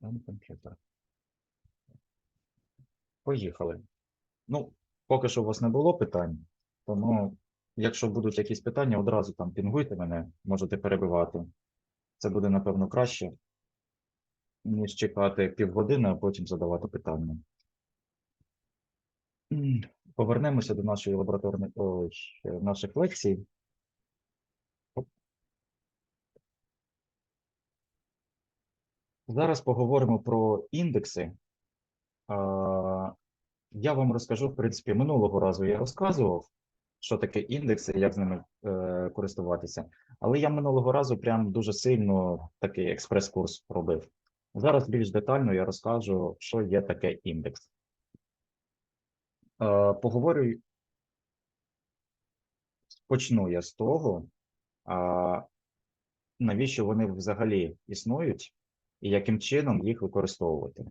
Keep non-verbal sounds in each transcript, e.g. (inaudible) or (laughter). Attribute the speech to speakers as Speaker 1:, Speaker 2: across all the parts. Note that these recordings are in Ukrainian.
Speaker 1: Там комп'ютер. Поїхали. Ну, поки що у вас не було питань, тому якщо будуть якісь питання, одразу там пінгуйте мене, можете перебивати. Це буде, напевно, краще, ніж чекати півгодини, а потім задавати питання. Повернемося до нашої лабораторної ой, наших лекцій. Зараз поговоримо про індекси. Я вам розкажу, в принципі, минулого разу я розказував, що таке індекси, як з ними е, користуватися. Але я минулого разу прям дуже сильно такий експрес-курс робив. Зараз більш детально я розкажу, що є таке індекс. Поговорю, почну я з того, навіщо вони взагалі існують і яким чином їх використовувати.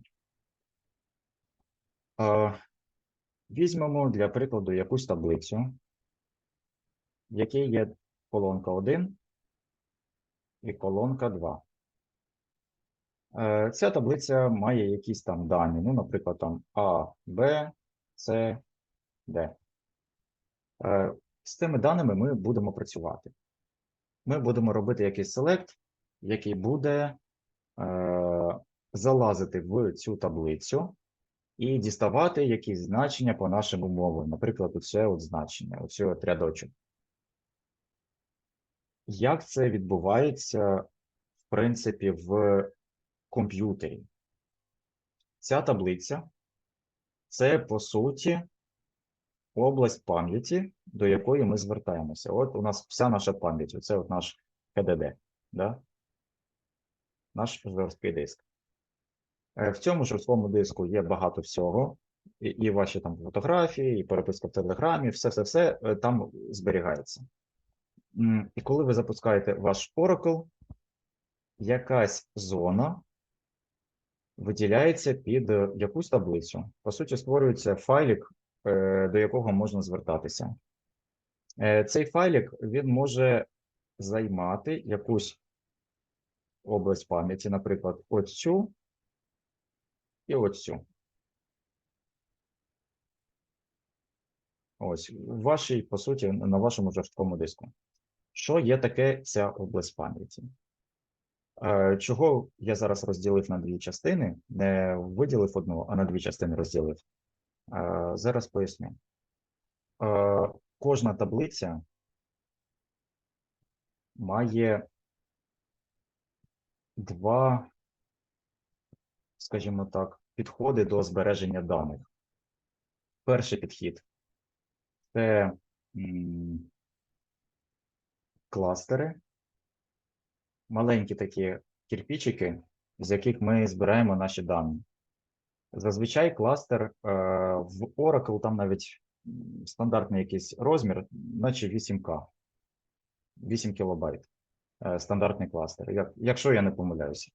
Speaker 1: Візьмемо для прикладу якусь таблицю, в якій є колонка 1 і колонка 2. Е, Ця таблиця має якісь там дані, ну, наприклад, там А, Б, С, Д. Е, З цими даними ми будемо працювати. Ми будемо робити якийсь селект, який буде залазити в цю таблицю і діставати якісь значення по нашим умовам. Наприклад, оце от значення, оце от рядочок. Як це відбувається, в принципі, в комп'ютері? Ця таблиця це, по суті, область пам'яті, до якої ми звертаємося. От у нас вся наша пам'ять, оце от наш КДД, да? Наш жорсткий диск. Е, В цьому жорсткому диску є багато всього, і, і ваші там фотографії, і переписка в Телеграмі, все-все-все е, там зберігається. І коли ви запускаєте ваш Oracle, якась зона виділяється під е, якусь таблицю. По суті, створюється файлик, е, до якого можна звертатися. Цей файлик він може займати якусь область пам'яті, наприклад, ось цю і ось цю. Ось, в вашій, по суті, на вашому жорсткому диску. Що є таке ця область пам'яті? Е, Чого я зараз розділив на дві частини, не виділив одну, а на дві частини розділив. Е, Зараз поясню. Е, Кожна таблиця має два, скажімо так, підходи до збереження даних. Перший підхід це кластери, маленькі такі кирпичики, з яких ми збираємо наші дані. Зазвичай кластер е, в Oracle там навіть стандартний якийсь розмір, наче 8К, 8 кілобайт. Е, стандартний кластер, якщо я не помиляюся.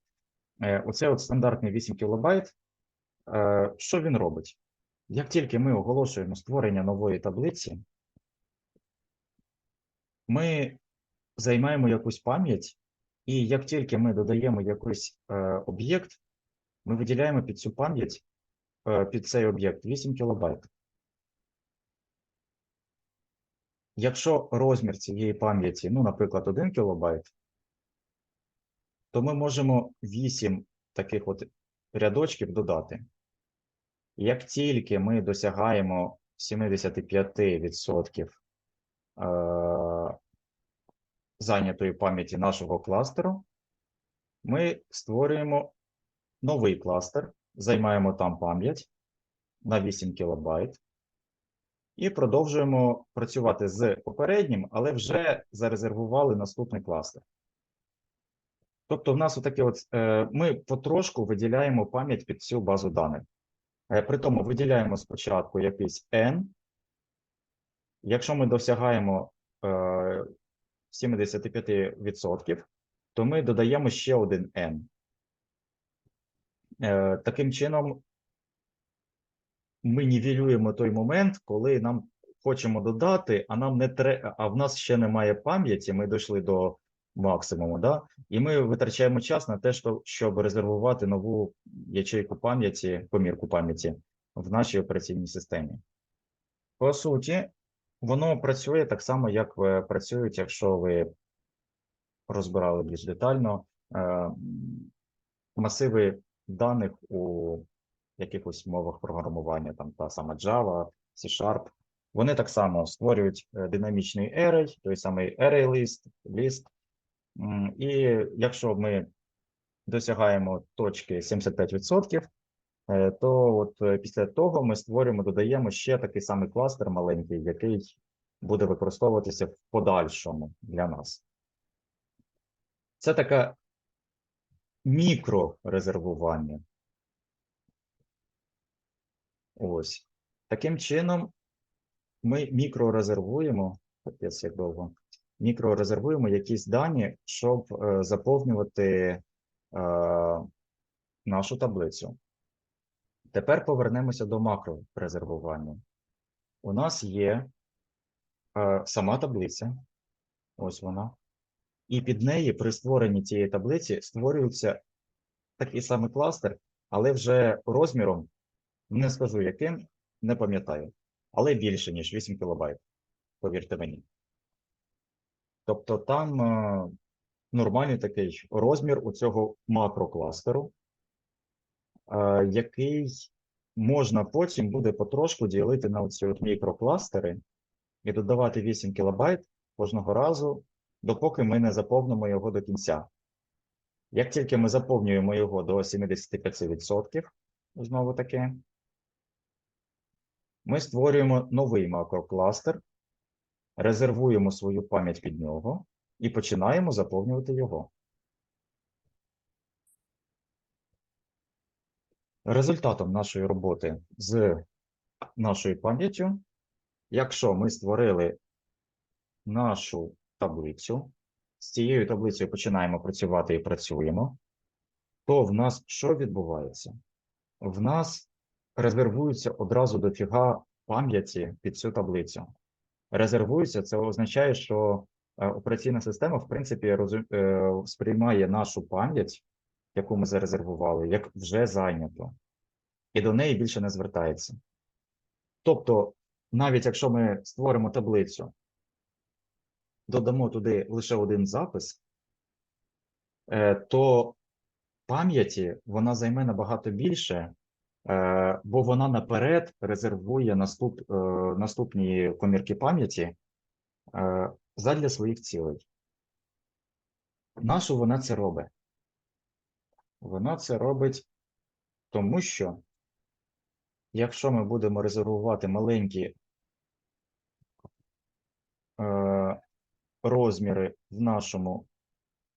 Speaker 1: Е, оце от стандартний 8 кілобайт. Е, що він робить? Як тільки ми оголошуємо створення нової таблиці, ми займаємо якусь пам'ять, і як тільки ми додаємо якийсь об'єкт, ми виділяємо під цю пам'ять, під цей об'єкт 8 кілобайт. Якщо розмір цієї пам'яті, ну, наприклад, 1 кілобайт, то ми можемо 8 таких от рядочків додати. Як тільки ми досягаємо 75% е, зайнятої пам'яті нашого кластеру, ми створюємо новий кластер, займаємо там пам'ять на 8 кБ і продовжуємо працювати з попереднім, але вже зарезервували наступний кластер. Тобто, в нас отаке от, е, ми потрошку виділяємо пам'ять під цю базу даних. Е, При тому виділяємо спочатку якийсь N. Якщо ми досягаємо е, 75%, то ми додаємо ще один N. Е, Таким чином, ми нівелюємо той момент, коли нам хочемо додати, а нам не тре... а в нас ще немає пам'яті, ми дійшли до максимуму, да? і ми витрачаємо час на те, що- щоб резервувати нову ячейку пам'яті, комірку пам'яті в нашій операційній системі. По суті, воно працює так само, як ви працюють, якщо ви розбирали більш детально е, масиви даних у якихось мовах програмування, там та сама Java, C-Sharp. Вони так само створюють е, динамічний array, той самий array list, list. І якщо ми досягаємо точки 75%, е, то от е, після того ми створюємо, додаємо ще такий самий кластер маленький, який буде використовуватися в подальшому для нас. Це таке мікрорезервування. Ось. Таким чином, ми мікрорезервуємо, як довго, мікрорезервуємо якісь дані, щоб е, заповнювати е, нашу таблицю. Тепер повернемося до макрорезервування. У нас є е, сама таблиця, ось вона, і під неї при створенні цієї таблиці створюється такий самий кластер, але вже розміром, не скажу яким, не пам'ятаю, але більше, ніж 8 кБ, повірте мені. Тобто там е, нормальний такий розмір у цього макрокластеру, е, який можна потім буде потрошку ділити на от мікрокластери і додавати 8 кБ кожного разу, допоки ми не заповнимо його до кінця. Як тільки ми заповнюємо його до 75%, знову таки, ми створюємо новий макрокластер, резервуємо свою пам'ять під нього і починаємо заповнювати його. Результатом нашої роботи з нашою пам'яттю, якщо ми створили нашу таблицю, з цією таблицею починаємо працювати і працюємо, то в нас що відбувається? В нас резервується одразу дофіга пам'яті під цю таблицю. Резервується, це означає, що е, операційна система, в принципі, е, сприймає нашу пам'ять, яку ми зарезервували, як вже зайнято, і до неї більше не звертається. Тобто, навіть якщо ми створимо таблицю, додамо туди лише один запис, е, то пам'яті вона займе набагато більше, бо вона наперед резервує наступ, е, наступні комірки пам'яті е, задля своїх цілей. Нащо вона це робить? Вона це робить тому, що якщо ми будемо резервувати маленькі е, розміри в нашому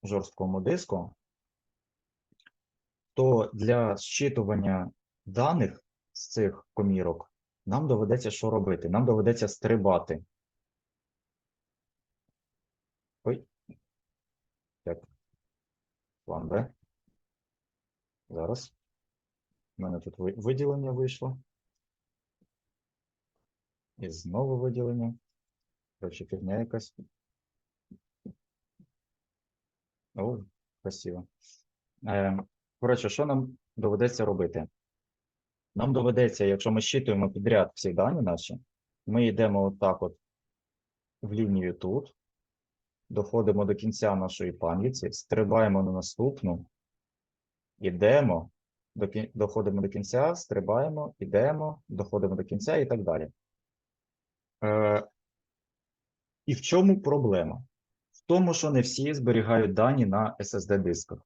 Speaker 1: жорсткому диску, то для зчитування даних з цих комірок нам доведеться що робити? Нам доведеться стрибати. Ой. Так. План Б. Зараз. У мене тут виділення вийшло. І знову виділення. Короче, фігня якась. О, красиво. Е, коротше, що нам доведеться робити? Нам доведеться, якщо ми щитуємо підряд всі дані наші, ми йдемо отак от в лінію тут, доходимо до кінця нашої пам'яті, стрибаємо на наступну, кін- доходимо до кінця, стрибаємо, ідемо, доходимо до кінця і так далі. Е, і в чому проблема? В тому, що не всі зберігають дані на SSD-дисках.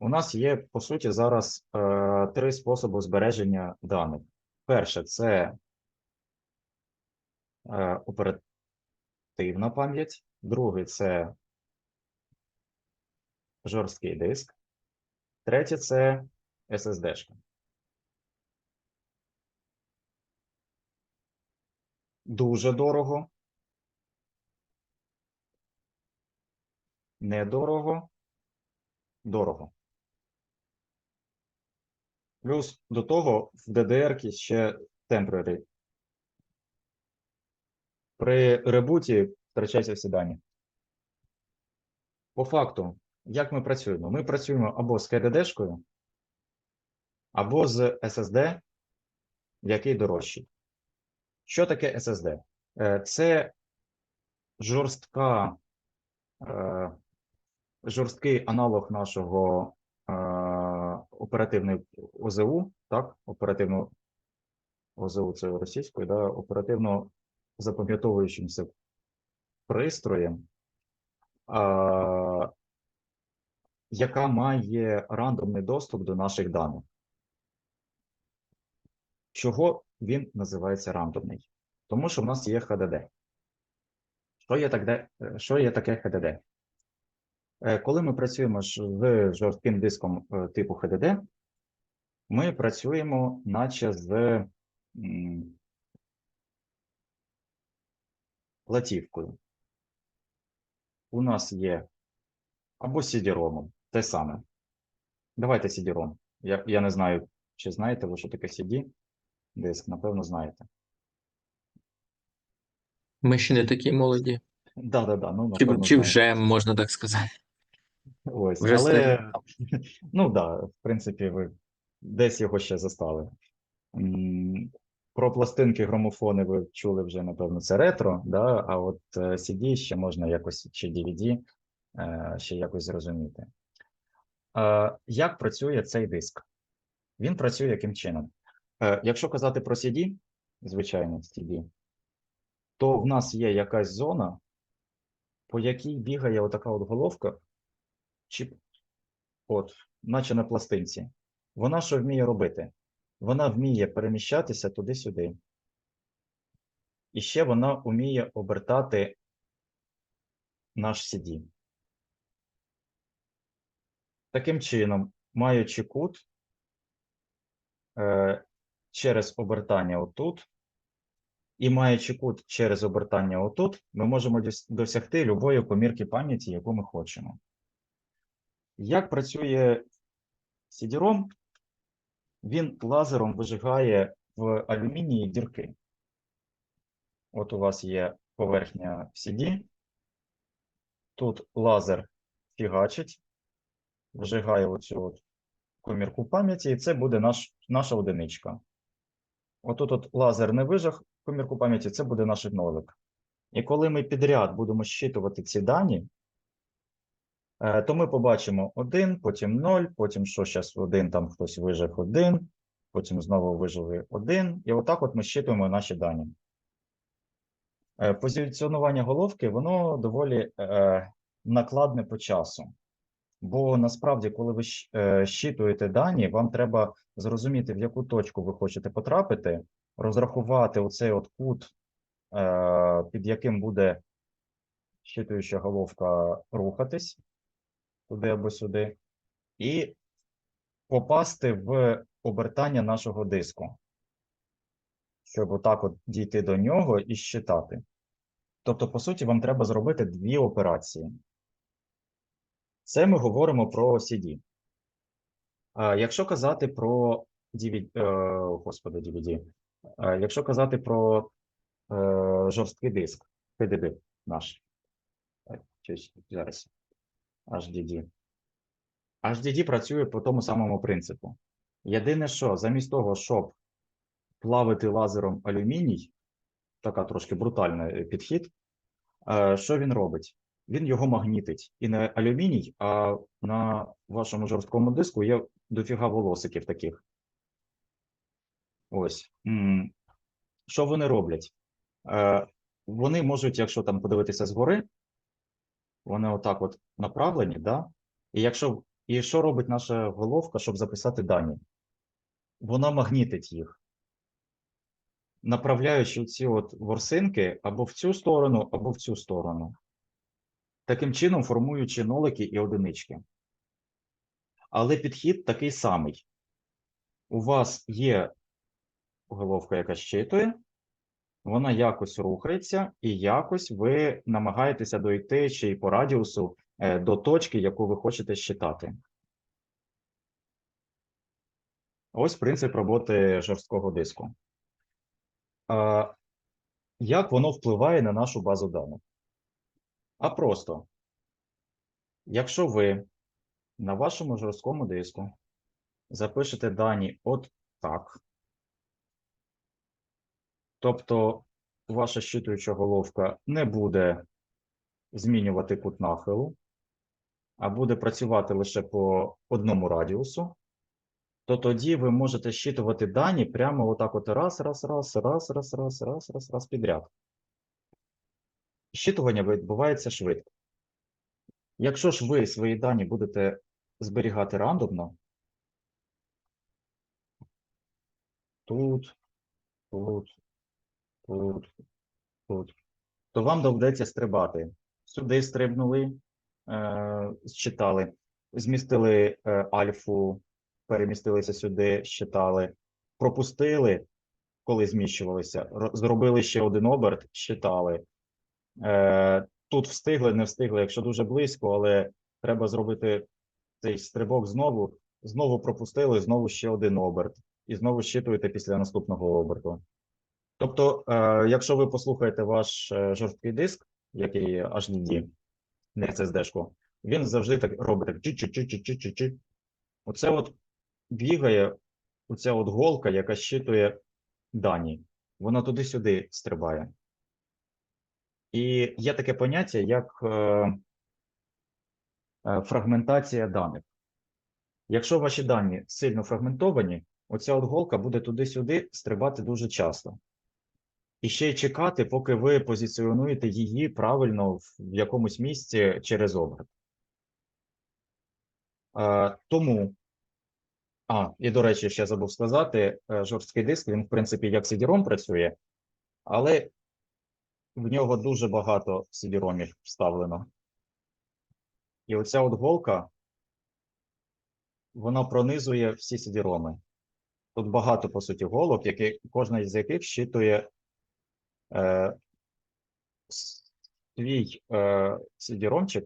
Speaker 1: У нас є, по суті, зараз е, три способи збереження даних. Перше це е, оперативна пам'ять, другий це жорсткий диск, третє це SSD-шка. Дуже дорого. Недорого. Дорого. Плюс до того в DDR ще temporary. При ребуті втрачаються всі дані. По факту, як ми працюємо? Ми працюємо або з KDD-шкою, або з SSD, який дорожчий. Що таке SSD? Е, Це жорстка, е, жорсткий аналог нашого е, оперативної ОЗУ, так, оперативного ОЗУ це російською, да, оперативно запам'ятовуючимся пристроєм, а, яка має рандомний доступ до наших даних. Чого він називається рандомний? Тому що в нас є HDD. Що є таке, що є таке HDD? Е, Коли ми працюємо з жорстким диском е, типу HDD, ми працюємо наче з платівкою. У нас є або CD-ROM, те саме. Давайте CD-ROM. Я, я не знаю, чи знаєте ви, що таке CD. Диск, напевно, знаєте.
Speaker 2: Ми ще не такі молоді.
Speaker 1: Да, да, да, ну,
Speaker 2: Чи,
Speaker 1: напевно,
Speaker 2: чи
Speaker 1: знаєте.
Speaker 2: вже можна так сказати?
Speaker 1: Ось,
Speaker 2: Вже
Speaker 1: але, (laughs) ну да, в принципі, ви десь його ще застали. Про пластинки, грамофони ви чули вже, напевно, це ретро, да? а от е, CD ще можна якось, чи DVD, е, ще якось зрозуміти. Е, Як працює цей диск? Він працює яким чином? Якщо казати про CD, звичайно, CD, то в нас є якась зона, по якій бігає отака от головка, чіп, от, наче на пластинці. Вона що вміє робити? Вона вміє переміщатися туди-сюди. І ще вона вміє обертати наш CD. Таким чином, маючи кут е, через обертання отут, і маючи кут через обертання отут, ми можемо досягти любої помірки пам'яті, яку ми хочемо. Як працює CD-ROM? Він лазером вижигає в алюмінії дірки. От у вас є поверхня CD. Тут лазер фігачить, вжигає оцю от комірку пам'яті, і це буде наш, наша одиничка. Отут от лазер не вижиг комірку пам'яті, це буде наш нолик. І коли ми підряд будемо щитувати ці дані, то ми побачимо 1, потім 0, потім що зараз 1, там хтось вижив 1, потім знову вижили 1, і отак от ми щитуємо наші дані. Е, Позиціонування головки, воно доволі е, накладне по часу. Бо насправді, коли ви е, щитуєте дані, вам треба зрозуміти, в яку точку ви хочете потрапити, розрахувати оцей от кут, е, під яким буде щитуюча головка рухатись туди або сюди, і попасти в обертання нашого диску, щоб отак от дійти до нього і щитати. Тобто, по суті, вам треба зробити дві операції. Це ми говоримо про CD. А якщо казати про DVD, е, господи, DVD, якщо казати про е, жорсткий диск, HDD наш, зараз, HDD. HDD працює по тому самому принципу. Єдине, що замість того, щоб плавити лазером алюміній, така трошки брутальний підхід, е, що він робить? Він його магнітить. І не алюміній, а на вашому жорсткому диску є дофіга волосиків таких. Ось. Що вони роблять? Е, Вони можуть, якщо там подивитися згори, вони отак от направлені, да? І якщо і що робить наша головка, щоб записати дані? Вона магнітить їх, направляючи ці от ворсинки або в цю сторону, або в цю сторону. Таким чином формуючи нолики і одинички. Але підхід такий самий. У вас є головка, яка щитує, вона якось рухається, і якось ви намагаєтеся дойти ще й по радіусу е, до точки, яку ви хочете щитати. Ось принцип роботи жорсткого диску. Як воно впливає на нашу базу даних? А просто, якщо ви на вашому жорсткому диску запишете дані от так. Тобто ваша щитуюча головка не буде змінювати кут нахилу, а буде працювати лише по одному радіусу, то тоді ви можете щитувати дані прямо отак от раз, раз, раз, раз, раз, раз, раз, раз, раз підряд. Щитування відбувається швидко. Якщо ж ви свої дані будете зберігати рандомно, тут, тут, тут, тут, то вам доведеться стрибати. Сюди стрибнули, е, змістили е, альфу, перемістилися сюди, считали, пропустили, коли зміщувалися, зробили ще один оберт, считали. Е, тут встигли, не встигли, якщо дуже близько, але треба зробити цей стрибок знову, знову пропустили, знову ще один оберт, і знову щитуєте після наступного оберту. Тобто, е, якщо ви послухаєте ваш е, жорсткий диск, який HDD, не SSD-шку, він завжди так робить так чи-чи-чи-чи-чи-чи. Оце от бігає, оця от голка, яка щитує дані. Вона туди-сюди стрибає. І є таке поняття, як е, фрагментація даних. Якщо ваші дані сильно фрагментовані, оця от голка буде туди-сюди стрибати дуже часто. І ще й чекати, поки ви позиціонуєте її правильно в якомусь місці через оберт. Е, тому, а, і до речі, ще забув сказати, е, жорсткий диск, він, в принципі, як CD-ROM працює, але в нього дуже багато CD-ROMів вставлено. І оця от голка, вона пронизує всі CD-ROMи. Тут багато, по суті, голок, які, кожна з яких щитує свій е, CD-ROMчик.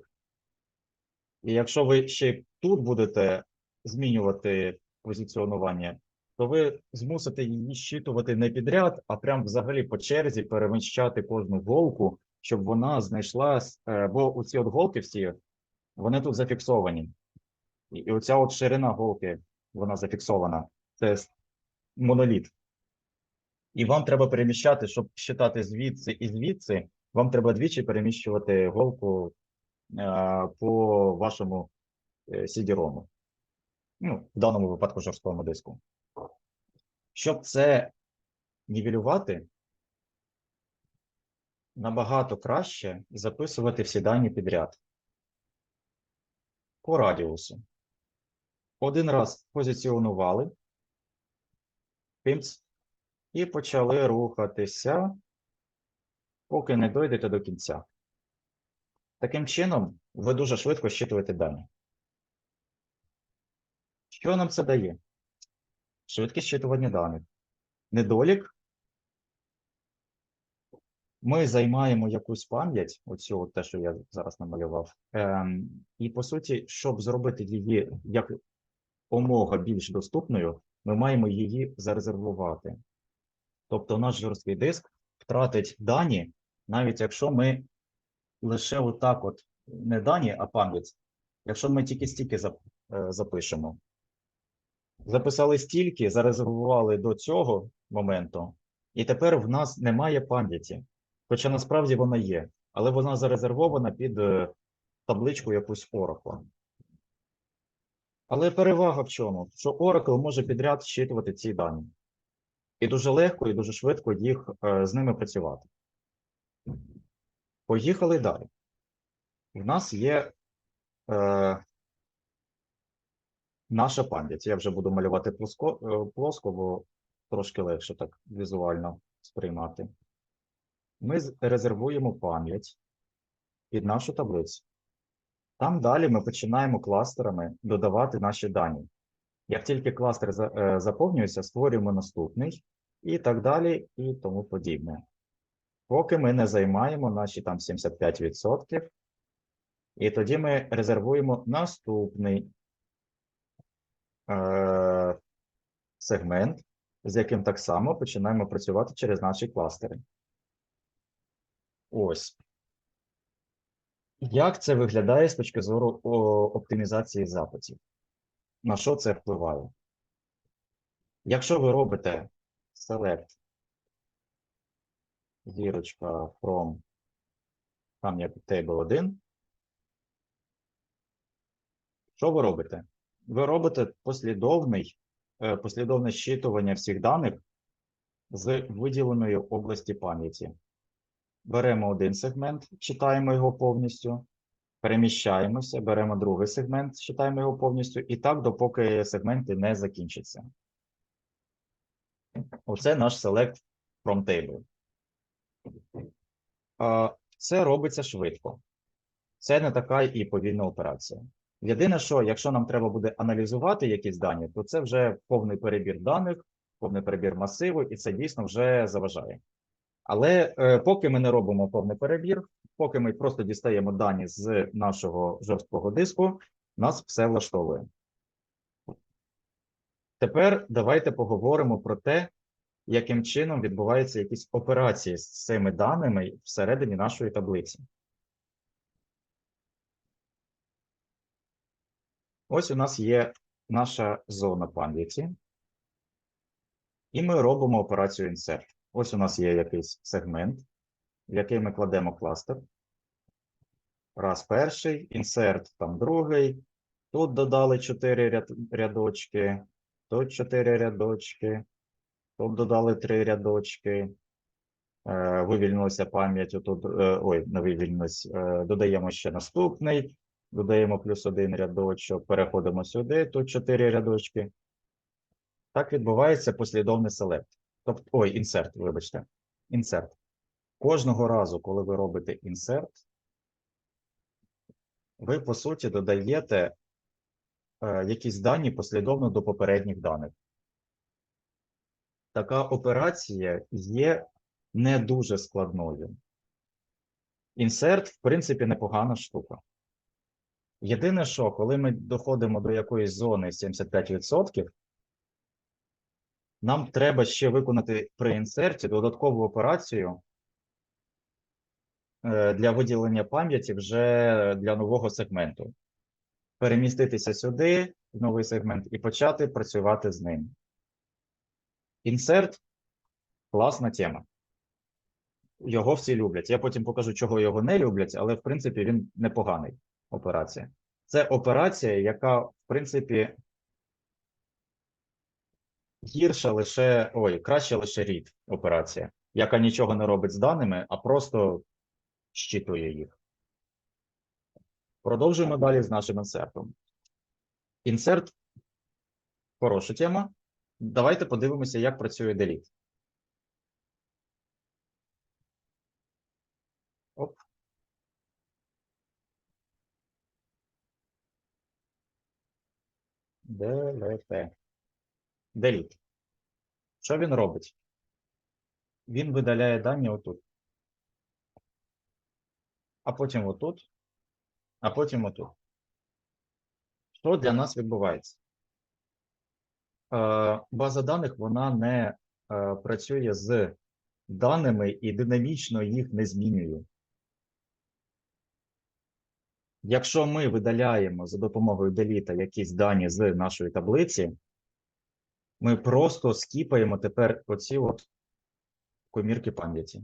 Speaker 1: І якщо ви ще тут будете змінювати позиціонування, то ви змусите її щитувати не підряд, а прям взагалі по черзі переміщати кожну голку, щоб вона знайшла, е, бо оці от голки всі, вони тут зафіксовані. І оця от ширина голки, вона зафіксована. Це моноліт. І вам треба переміщати, щоб считати звідси і звідси, вам треба двічі переміщувати голку е, по вашому е, CD-ROM. Ну, в даному випадку жорсткому диску. Щоб це нівелювати, набагато краще записувати всі дані підряд. По радіусу. Один раз позиціонували, пимц, і почали рухатися, поки не дойдете до кінця. Таким чином, ви дуже швидко щитуєте дані. Що нам це дає? Швидкість щитування даних. Недолік. Ми займаємо якусь пам'ять, оцю те, що я зараз намалював. Ем, і по суті, щоб зробити її як омога більш доступною, ми маємо її зарезервувати. Тобто наш жорсткий диск втратить дані, навіть якщо ми лише отак от, не дані, а пам'ять, якщо ми тільки стільки е, запишемо. Записали стільки, зарезервували до цього моменту, і тепер в нас немає пам'яті. Хоча насправді вона є, але вона зарезервована під е, табличку якусь Oracle. Але перевага в чому? Що Oracle може підряд щитувати ці дані. І дуже легко і дуже швидко їх е, з ними працювати. Поїхали далі. В нас є е, наша пам'ять. Я вже буду малювати плоско, е, плоско, бо трошки легше так візуально сприймати. Ми резервуємо пам'ять під нашу таблицю. Там далі ми починаємо кластерами додавати наші дані. Як тільки кластер е, заповнюється, створюємо наступний і так далі, і тому подібне. Поки ми не займаємо наші там 75%, і тоді ми резервуємо наступний е, сегмент, з яким так само починаємо працювати через наші кластери. Ось. Як це виглядає з точки зору оптимізації запитів? На що це впливає? Якщо ви робите select зірочка from там як table 1, що ви робите? Ви робите послідовний, е, послідовне щитування всіх даних з виділеної області пам'яті. Беремо один сегмент, читаємо його повністю, переміщаємося, беремо другий сегмент, читаємо його повністю, і так, допоки сегменти не закінчаться. Оце наш select from table. Це робиться швидко. Це не така і повільна операція. Єдине, що якщо нам треба буде аналізувати якісь дані, то це вже повний перебір даних, повний перебір масиву, і це дійсно вже заважає. Але е, поки ми не робимо повний перебір, поки ми просто дістаємо дані з нашого жорсткого диску, нас все влаштовує. Тепер давайте поговоримо про те, яким чином відбуваються якісь операції з цими даними всередині нашої таблиці. Ось у нас є наша зона пам'яті, і ми робимо операцію insert. Ось у нас є якийсь сегмент, в який ми кладемо кластер. Раз перший, insert там другий. Тут додали 4 рядочки, тут 4 рядочки, тут додали 3 рядочки. Е, вивільнилася пам'ять, тут, е, ой, не вивільнилась, е, додаємо ще наступний, додаємо плюс один рядочок, переходимо сюди, тут 4 рядочки. Так відбувається послідовний селект. Тобто, ой, інсерт, вибачте. Інсерт. Кожного разу, коли ви робите інсерт, ви, по суті, додаєте якісь дані послідовно до попередніх даних. Така операція є не дуже складною. Інсерт, в принципі, непогана штука. Єдине, що коли ми доходимо до якоїсь зони 75%, нам треба ще виконати при інсерті додаткову операцію е, для виділення пам'яті вже для нового сегменту. Переміститися сюди, в новий сегмент, і почати працювати з ним. Інсерт класна тема. Його всі люблять. Я потім покажу, чого його не люблять, але в принципі він непоганий операція. Це операція, яка, в принципі, гірша лише, ой, краще лише рід операція, яка нічого не робить з даними, а просто щитує їх. Продовжуємо далі з нашим інсертом. Інсерт хороша тема. Давайте подивимося, як працює delete. Оп. Delete. Delete. Що він робить? Він видаляє дані отут. А потім отут. А потім отут. Що для нас відбувається? Е, База даних вона не е, працює з даними і динамічно їх не змінює. Якщо ми видаляємо за допомогою деліта якісь дані з нашої таблиці, ми просто скіпаємо тепер оці от комірки пам'яті.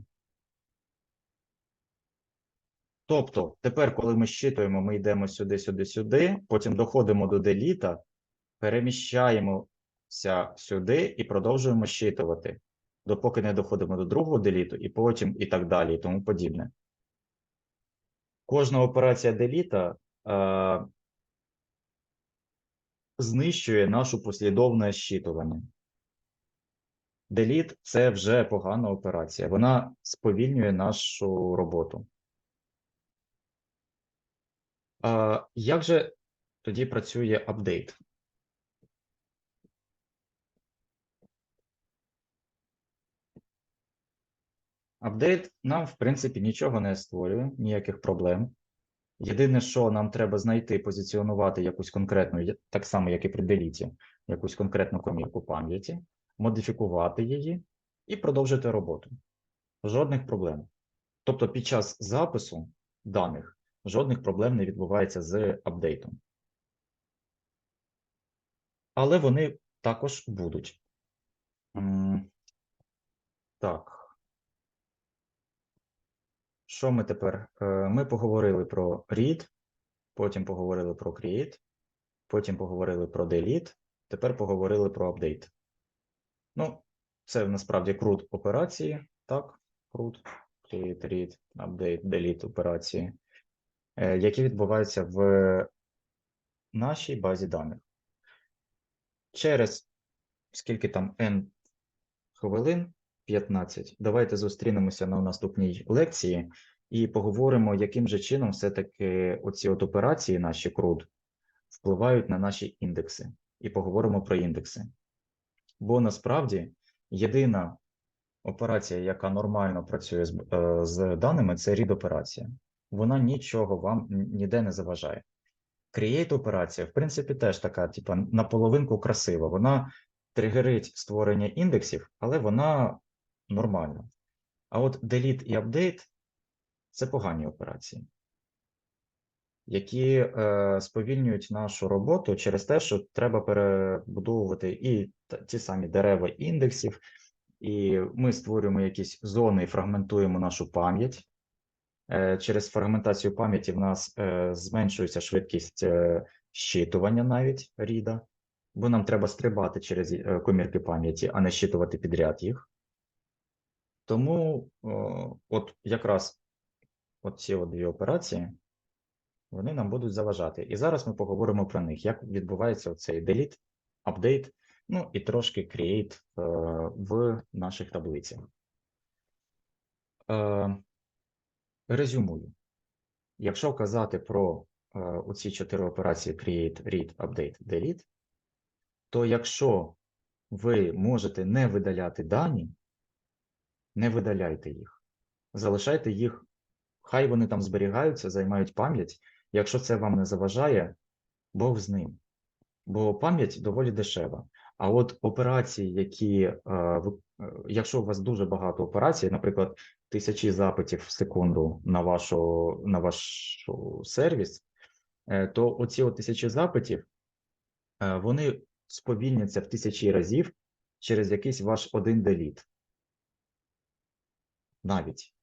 Speaker 1: Тобто, тепер, коли ми щитуємо, ми йдемо сюди, сюди, сюди, потім доходимо до деліта, переміщаємося сюди і продовжуємо щитувати, допоки не доходимо до другого деліту, і потім і так далі, і тому подібне. Кожна операція деліта е, знищує нашу послідовне щитування. Delete – це вже погана операція. Вона сповільнює нашу роботу. Як же тоді працює апдейт? Апдейт нам, в принципі, нічого не створює, ніяких проблем. Єдине, що нам треба знайти позиціонувати якусь конкретну, так само, як і при деліті, якусь конкретну комірку пам'яті, модифікувати її і продовжити роботу. Жодних проблем. Тобто під час запису даних жодних проблем не відбувається з апдейтом. Але вони також будуть. Так. Що ми тепер? Е, Ми поговорили про read, потім поговорили про create, потім поговорили про delete, тепер поговорили про update. Ну, це насправді крут операції, так? Крут, create, read, update, delete операції, які відбуваються в нашій базі даних. Через скільки там n хвилин, 15, давайте зустрінемося на наступній лекції і поговоримо, яким же чином все-таки оці от операції, наші CRUD, впливають на наші індекси. І поговоримо про індекси. Бо насправді єдина операція, яка нормально працює з, е, з даними, це read операція. Вона нічого вам ніде не заважає. Create операція, в принципі, теж така, типа, наполовинку красива. Вона тригерить створення індексів, але вона нормальна. А от delete і update це погані операції, які е, сповільнюють нашу роботу через те, що треба перебудовувати і ті самі дерева індексів, і ми створюємо якісь зони і фрагментуємо нашу пам'ять. Е, Через фрагментацію пам'яті в нас е, зменшується швидкість е, щитування навіть ріда, бо нам треба стрибати через комірки пам'яті, а не щитувати підряд їх. Тому от якраз ці дві операції вони нам будуть заважати. І зараз ми поговоримо про них, як відбувається цей delete, update, ну і трошки create в наших таблицях. Резюмую. Якщо казати про е, оці чотири операції create, read, update, delete, то якщо ви можете не видаляти дані, не видаляйте їх. Залишайте їх, хай вони там зберігаються, займають пам'ять. Якщо це вам не заважає, Бог з ним. Бо пам'ять доволі дешева. А от операції, які, е, якщо у вас дуже багато операцій, наприклад, тисячі запитів в секунду на вашу, на ваш сервіс, е, то оці от тисячі запитів, е, вони сповільняться в тисячі разів через якийсь ваш один деліт. Навіть.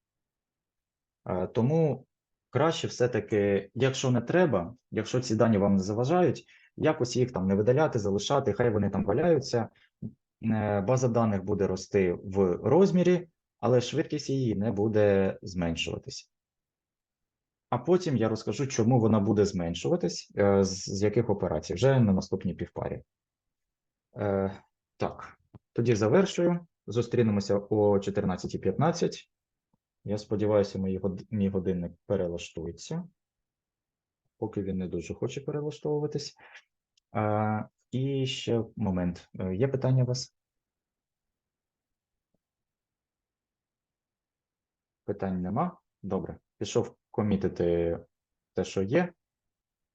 Speaker 1: Е, Тому краще все-таки, якщо не треба, якщо ці дані вам не заважають, якось їх там не видаляти, залишати, хай вони там валяються. Е, База даних буде рости в розмірі, але швидкість її не буде зменшуватись. А потім я розкажу, чому вона буде зменшуватись, е, з яких операцій, вже на наступній півпарі. Е, Так, тоді завершую. Зустрінемося о 14.15. Я сподіваюся, мій годинник перелаштується. Поки він не дуже хоче перелаштовуватись. І ще момент. Е, Є питання у вас? Питань нема? Добре. Пішов комітити те, що є,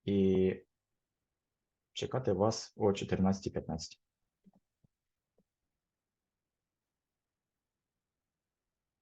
Speaker 1: і чекати вас о 14.15.